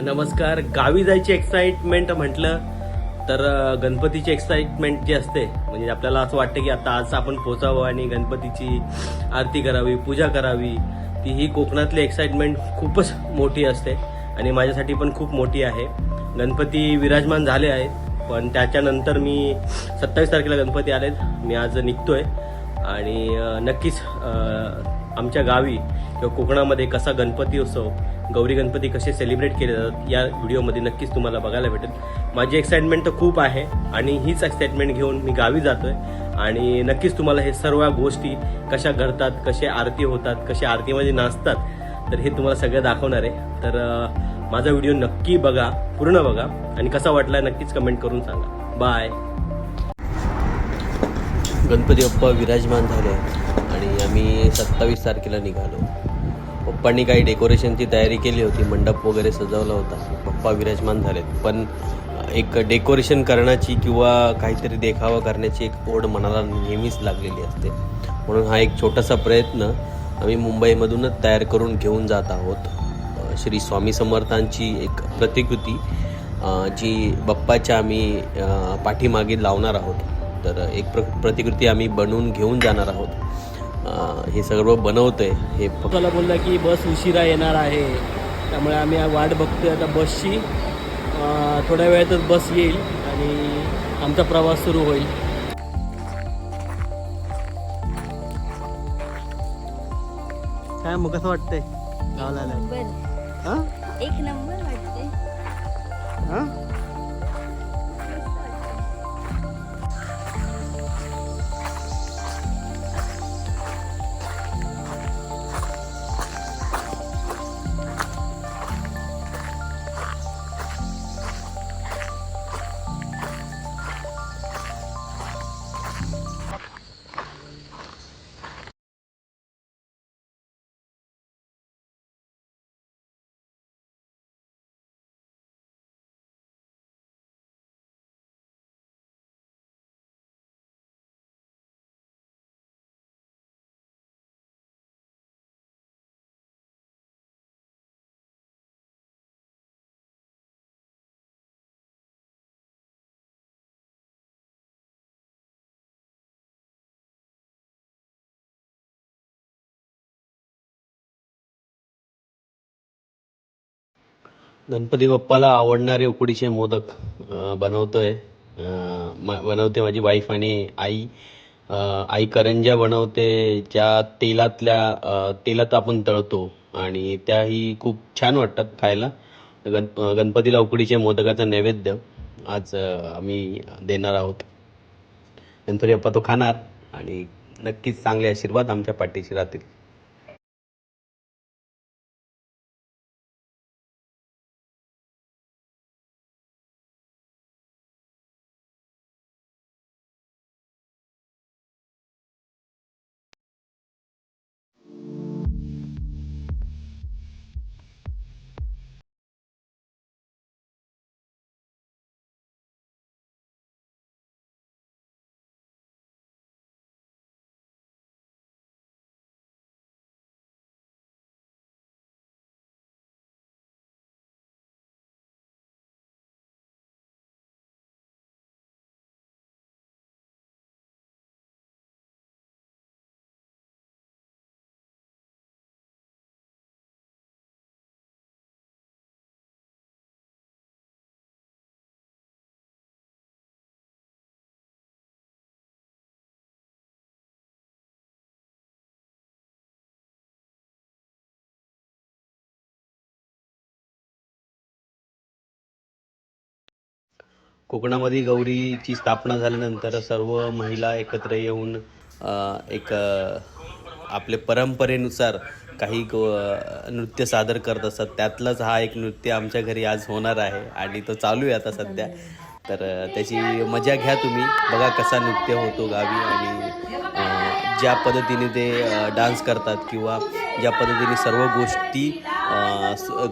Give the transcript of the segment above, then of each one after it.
नमस्कार. गावी जायची एक्साइटमेंट म्हटलं तर गणपतीची एक्साइटमेंट जी असते म्हणजे आपल्याला असं वाटतं की आता आज आपण पोचावं आणि गणपतीची आरती करावी पूजा करावी ती ही कोकणातली एक्साइटमेंट खूपच मोठी असते आणि माझ्यासाठी पण खूप मोठी आहे. गणपती विराजमान झाले आहेत पण त्याच्यानंतर मी सत्तावीस तारखेला गणपती आलेत मी आज निघतोय आणि नक्कीच आमच्या गावी किंवा कोकणामध्ये कसा गणपती उत्सव गौरी गणपती कसे सेलिब्रेट केले जातात या व्हिडिओमध्ये नक्कीच तुम्हाला बघायला भेटेल. माझी एक्साइटमेंट तर खूप आहे आणि हीच एक्साइटमेंट घेऊन मी गावी जातो आहे आणि नक्कीच तुम्हाला हे सर्व गोष्टी कशा घडतात कसे आरती होतात कसे आरतीमध्ये नाचतात तर हे तुम्हाला सगळं दाखवणार आहे. तर माझा व्हिडिओ नक्की बघा पूर्ण बघा. आणि कसा वाटला नक्कीच कमेंट करून सांगा. बाय गणपती बाप्पा विराजमान झाले. आणि आम्ही सत्तावीस तारखेला निघालो. पप्पांनी काही डेकोरेशनची तयारी केली होती मंडप वगैरे सजवला होता. पप्पा विराजमान झालेत. पण एक डेकोरेशन करण्याची किंवा काहीतरी देखावा करण्याची एक ओढ मनाला नेहमीच लागलेली असते. म्हणून हा एक छोटासा प्रयत्न आम्ही मुंबईमधूनच तयार करून घेऊन जात आहोत. श्री स्वामी समर्थांची एक प्रतिकृती जी बाप्पाच्या आम्ही पाठीमागे लावणार आहोत. तर एक प्र प्रतिकृती आम्ही बनवून घेऊन जाणार आहोत. हे सर्व बनवतोय. हे फक्त मला बोललं की बस उशिरा येणार आहे. त्यामुळे आम्ही वाट बघतोय आता बसची अं, थोड्या वेळातच बस येईल आणि आमचा प्रवास सुरू होईल. काय मग कसं वाटतंय? गावाला हा? एक नंबर वाटते गणपती बाप्पाला आवडणारे उकडीचे मोदक बनवतोय. म- बनवते माझी वाईफ आणि आई. आई करंज्या बनवते ज्या तेलातल्या तेलात आपण तळतो आणि त्याही खूप छान वाटतात खायला. गण गणपतीला उकडीचे मोदकाचा नैवेद्य आज आम्ही देणार आहोत. गणपती बाप्पा तो खाणार आणि नक्कीच चांगले आशीर्वाद आमच्या पाठीशी राहतील. कोकणामध्ये गौरीची स्थापना झाल्यानंतर सर्व महिला एकत्र येऊन एक आपले परंपरेनुसार काही नृत्य सादर करत असतात. त्यातलाच हा एक नृत्य आमच्या घरी आज होणार आहे आणि तो चालू आहे आता सध्या. तर त्याची मजा घ्या तुम्ही. बघा कसा नृत्य होतो गावी आणि ज्या पद्धतीने ते डान्स करतात किंवा ज्या पद्धतीने सर्व गोष्टी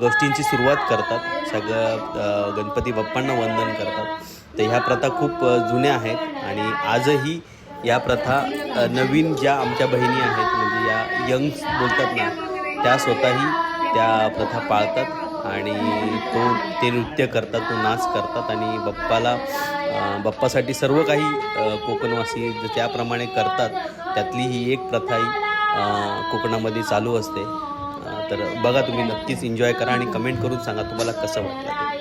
गोष्टींची सुरुवात करतात. सगळं गणपती बाप्पांना वंदन करतात. तर ह्या प्रथा खूप जुन्या आहेत आणि आजही या प्रथा नवीन ज्या आमच्या बहिणी आहेत म्हणजे या यंग्स बोलतात ना त्या स्वतःही त्या प्रथा पाळतात आणि तो ते नृत्य करतात तो नाच करतात आणि बाप्पाला बाप्पासाठी सर्व काही कोकणवासी त्याप्रमाणे करतात त्यातली ही एक प्रथा ही कोकणामध्ये चालू असते. तर बघा तुम्ही नक्कीच एन्जॉय करा आणि कमेंट करून सांगा तुम्हाला कसं वाटलं